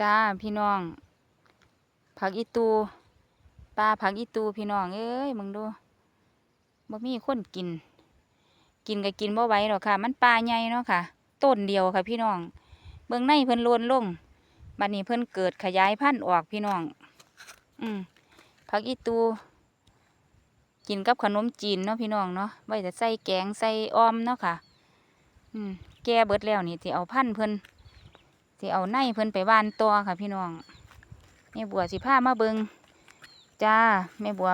จ้าพี่น้อง ผักอีตูปลาผักอีตูพี่น้องเอ้ยมึงดูบ่มีคนกิน กินก็กินบ่ไหวหรอกค่ะ มันปลาใหญ่เนาะค่ะ ต้นเดียวค่ะ พี่น้องเบิ่งในเพิ่นโลนลงบัดนี้เพิ่นเกิดขยายพันธุ์ออกพี่น้อง อืมผักอีตู กินกับขนมจีนเนาะพี่น้องเนาะไว้แต่ใส่แกงใส่ออมเนาะค่ะ อืมแก่เบิดแล้วนี่สิเอาพันธุ์เพิ่น สิเอาในเพิ่นไปว่านต่อค่ะพี่น้องแม่บัวสิพามาเบิงจ้าแม่บัว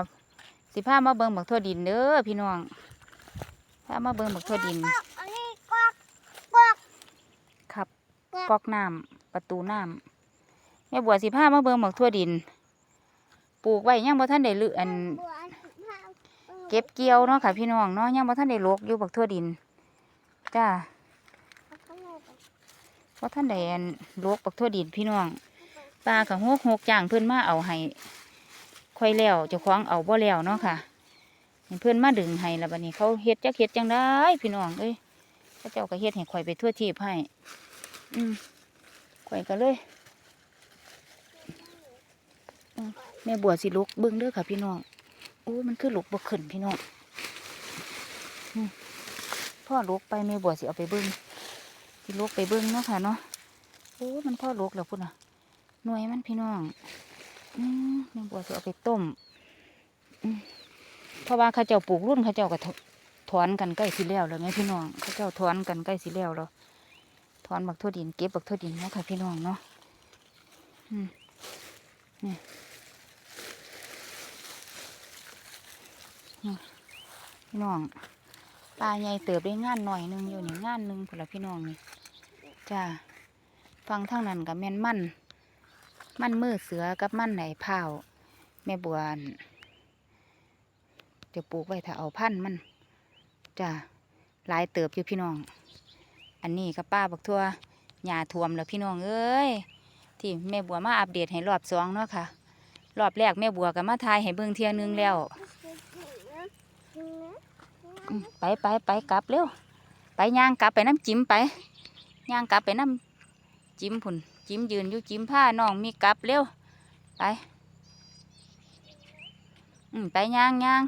สิพามาเบิงบักทั่วดินเด้อพี่น้องพามาเบิงบักทั่วดินอันนี้กอกกอกขับกอกน้ำประตูน้ำแม่บัวสิพามาเบิงบักทั่วดิน ปลูกไว้ยังบ่ทันได้เลือนเก็บเกี่ยวเนาะค่ะพี่น้องเนาะยังบ่ทันได้ลกอยู่บักทั่วดินจ้าข้างนอกก่อน บ่ทันได้อันลวกบักทั่วดินพี่น้องปลากับหกหกจ้างเพื่อนมาเอาให้ค่อยแล้วเจ้าของเอาบ่แล้วเนาะค่ะให้เพื่อนมาดึงให้แล้วบัดนี้เขาเฮ็ดจักเฮ็ดจังได้พี่น้องเอ้ยเขาเจ้าก็เฮ็ดให้ข่อยไปทั่วทีบให้ อืมข่อยก็เลยอืมแม่บัวสิลุกเบิ่งเด้อค่ะ พี่น้องโอ้มันคือลุกบ่ขึ้นพี่น้องพ่อลุกไปแม่บัวสิเอาไปเบิ่ง สิลุกไปเบิ่งเนาะค่ะเนาะโอ้มันพ่อลุกแล้วพุ่นน่ะหน่วยมันพี่น้องอืมแม่บัวจะเอาไปต้มอืมเพราะว่าเข้าเจ้าปลูกรุ่นเข้าเจ้าก็ถถอนกันใกล้สิแล้วแล้วไงพี่น้องเข้าเจ้าถอนกันใกล้สิแล้วแล้วถอนบักทั่วดินเก็บบักทั่วดินเนาะค่ะพี่น้องเนาะอืมนี่พี่น้องปลาใหญ่เติบได้งานหน่อยหนึงอยู่นี่งานหนึงพนละพี่น้องนี่ จ้าฟังทางนั้นกับแม่นมั่น มั่นมือเสือกับมั่นไหนเผาแม่บัวนจะปลูกไว้ถ้าเอาพันธุ์มันจ้ะหลายเติบอยู่พี่น้อง อันนี้กับป้าบักทั่วหญ้าท่วมแล้วพี่น้องเอ้ยที่แม่บัวมาอัปเดตให้รอบสองเนาะค่ะรอบแรกแม่บัวก็มาทายให้เบิ่งเทียนึงแล้วไปไปไปกลับเร็วไปย่างกลับไปน้ำจิ้มไป ย่างกลับไปน้ำจิ้มพุ่นจิ้มยืนอยู่จิ้มผ้าน้องมีกลับเร็วไปอืมไปย่างย่าง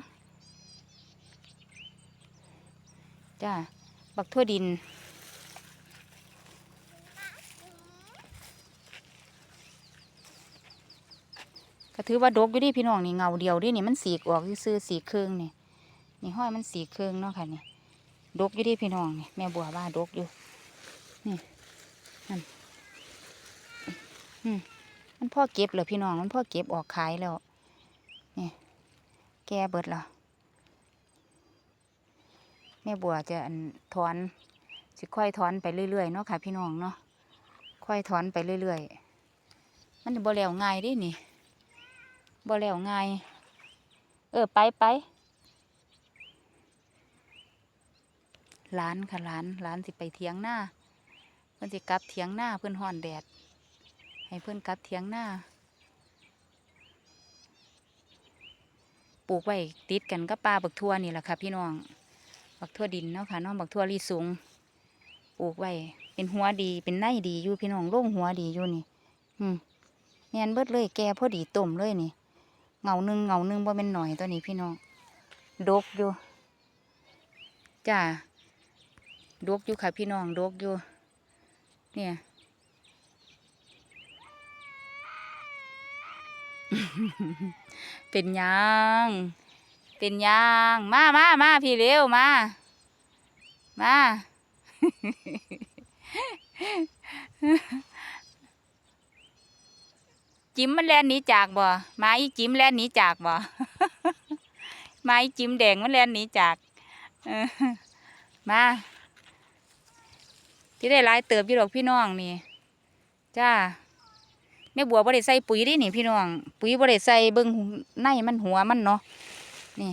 จ้าบักทั่วดินก็ถือว่าดกอยู่ดิพี่น้องนี่เงาเดียวดินี่มันสีกออกซื้อสีครื่งนี่นี่ห้อยมันสีครื่งเนาะค่ะนี่ดกอยู่ดิพี่น้องนี่แม่บัวว่าดกอยู่ นี่นั่นมันพ่อเก็บเหรอพี่น้องมันพ่อเก็บออกขายแล้วนี่แกเบิดและแม่บัวจะถอนสิค่อยถอนไปเรื่อยๆเนาะค่ะ พี่น้องเนาะค่อยถอนไปเรื่อยๆมันบ่แล้วง่ายดินี่บ่แล้วง่ายเออไปไปร้านค่ะร้านร้านสิไปเถียงหน้า เพิ่อนสิกลับเถียงหน้าเพิ่อนห่อนแดด ให้เพื่อนกลับเถียงหน้าปลูกไว้ติดกันกับปลาบักทั่วนี่แหละค่ะพี่น้องบักทั่วดินเนาะค่ะน้องบักทั่วรีสูงปลูกไว้เป็นหัวดีเป็นไนดีอยู่พี่น้องโล่งหัวดีอยู่นี่ อืมแมนเบิดเลยแกพอดีต้มเลยนี่เงาหนึ่งเงาหนึ่งบ่เป็นหน่อยตัวนี้พี่น้องดกอยู่จ้าดกอยู่ค่ะพี่น้องดกอยู่ เนี่ย เป็นยังเป็นยังมามามาพี่เร็วมา มา จิ้มมันแล่นหนีจากบ่มาอีจิ้มแล่นหนีจากบ่มาอีจิ้มแดงมันแล่นหนีจากมา ที่ได้หลายเติบอยู่ดอกพี่น้องนี่จ้าแม่บัวบ่ได้ใส่ปุ๋ยดินี่พี่น้อง ปุ๋ยบ่ได้ใส่เบิ่งในมันหัวมันเนาะนี่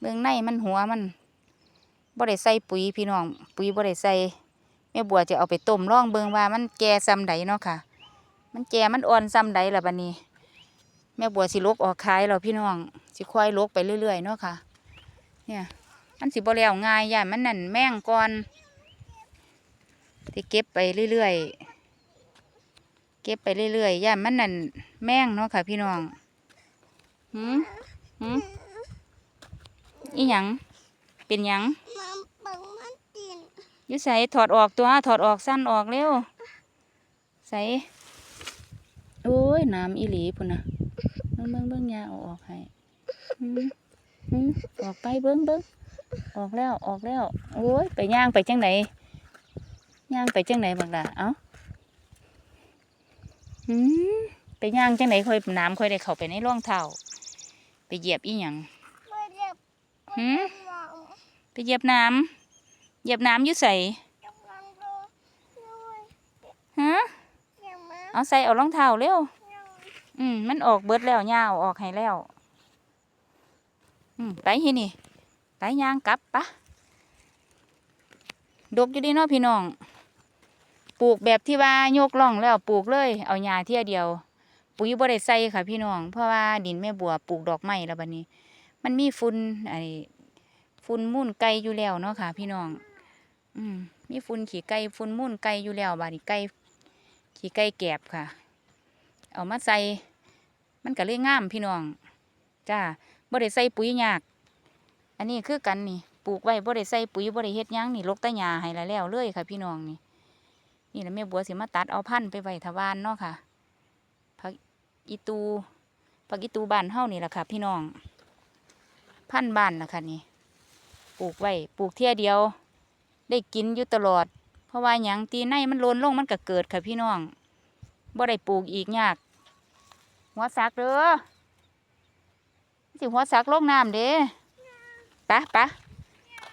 เบิ่งในมันหัวมันบ่ได้ใส่ปุ๋ยพี่น้อง ปุ๋ยบ่ได้ใส่แม่บัวจะเอาไปต้มร่องเบิ่งว่ามันแก่ซ้ำใดเนาะค่ะ มันแก่มันอ่อนซ้ำใดล่ะบัดนี้ แม่บัวสิลกออกขายแล้วพี่น้องสิค่อยลกไปเรื่อยๆเนาะค่ะ เนี่ย มันสิบ่แล้วง่ายย่านมันนั่นแม่งก่อน สิเก็บไปเรื่อยๆ เก็บไปเรื่อยๆ ย่ามันนั่นแม่งเนาะค่ะ พี่น้องหืมหืมอีหยัง เป็นหยังยุใส่ถอดออกตัว ถอดออกสั้นออกเร็ว ใส่โอ้ย น้ำอีหลีพุ่นนะเบิ่งเบิ่งเบิ่งยาเอาออกให้หืมหืมออกไปเบิ่งเบิ่งออกแล้วออกแล้ว โอ้ย ไปย่างไปจังไหน ย่างไปจังไหนบักล่ะเอ้าหืมไปย่างจังไหนค่อยน้ำค่อยได้เข้าไปในร่องเท้าไปเหยียบอีหยังไม่เจ็บหืมไปเหยียบน้ำเหยียบน้ำอยู่ใส่กำลังดูด้วยฮะเอาใส่เอารองเท้าเร็วอืมมันออกเบิดแล้วย่าเอออกให้แล้ว อืมไปที่นี่ไปย่างกลับปะดกอยู่ดีเนาะพี่น้อง ปลูกแบบที่ว่ายกล่องแล้วปลูกเลย เอาหญ้าเที่ยเดียว ปุ๋ยบ่ได้ใส่ค่ะ พี่น้อง เพราะว่าดินแม่บัวปลูกดอกไม้แล้วบัดนี้ มันมีฝุ่นไอ้ฝุ่นมุ่นไก่อยู่แล้วเนาะค่ะ พี่น้อง อืมมีฝุ่นขี้ไก่ฝุ่นมุ่นไก่อยู่แล้วบัดนี้ไก่ขี้ไก่แกบค่ะ เอามาใส่ มันก็เลยงามพี่น้องจ้าบ่ได้ใส่ปุ๋ยยาก อันนี้คือกันนี่ ปลูกไว้บ่ได้ใส่ปุ๋ยบ่ได้เฮ็ดหยังนี่ลกตะหญ้าให้ละแล้วเลยค่ะ พี่น้องนี่ นี่แหละแม่บัวสิมาตัดเอาพันธุ์ไปไว้ทวานเนาะค่ะผักอีตูผักอีตูบ้านเฮานี่แหละค่ะ พี่น้อง พันธุ์บ้านละค่ะนี่ปลูกไว้ปลูกเที่ยเดียว ได้กินอยู่ตลอด เพราะว่าหยังตีในมันโลนลงมันก็เกิดค่ะพี่น้องบ่ได้ปลูกอีกยาก หัวสักเด้อสิหัวสักลงน้ำเด้ปะปะ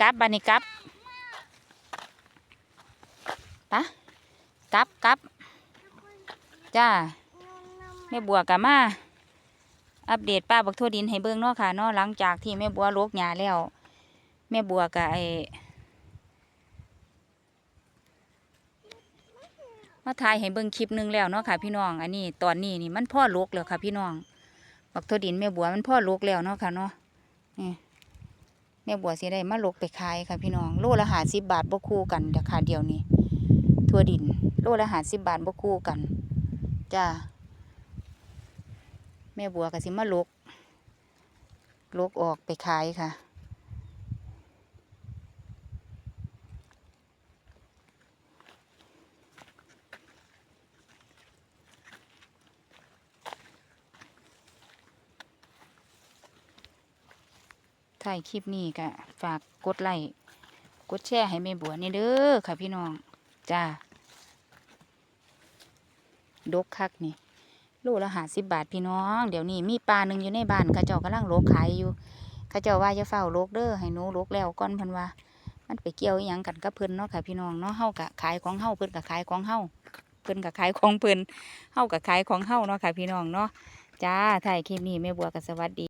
กลับบันนี้กลับปะ กลับกลับจ้าแม่บัวกะมาอัปเดตป้าบักทั่วดินให้เบิ่งเนาะค่ะเนาะหลังจากที่แม่บัวลกหญ้าแล้ว แม่บัวกะไอมาถ่ายให้เบิ่งคลิปหนึงแล้วเนาะค่ะพี่น้อง อันนี้ตอนนี้นี่มันพ่อลกแล้วค่ะพี่น้อง บักทั่วดินแม่บัวมันพ่อลกแล้วเนาะค่ะเนาะนี่แม่บัวสิได้มาลกไปขายค่ะพี่น้องโลละหาสิบบาทบ่คู่กันราคาเดียวนี้ ทั่วดิน โลละหาสิบบาทบ่คู่กัน จ้า แม่บัวก็สิมาลกลกออกไปขายค่ะ ถ่ายคลิปนี้ก็ฝากกดไลค์กดแชร์ให้แม่บัวนี่เด้อค่ะพี่น้อง จ้าดกคักนี่โลละหาสิบบาทพี่น้อง เดี๋ยวนี้มีปลาหนึ่งอยู่ในบ้านข้าเจ้ากำลังโลกขายอยู่ข้าเจ้าว่าจะเฝ้าโลกเด้อให้หนูโลกแล้วก่อนเพันว่า มันไปเกี่ยวอหยังกันกับเพิ่นเนาะค่ะพี่น้องเนาะเฮากะขายของเฮาเพิ่นกะขายของเฮาเพิ่นกะขายของเพิ่นเฮากะขายของเฮาเนาะค่ะพี่น้องเนาะจ้าถ่ายคลิปนี้แม่บัวก็สวัสดี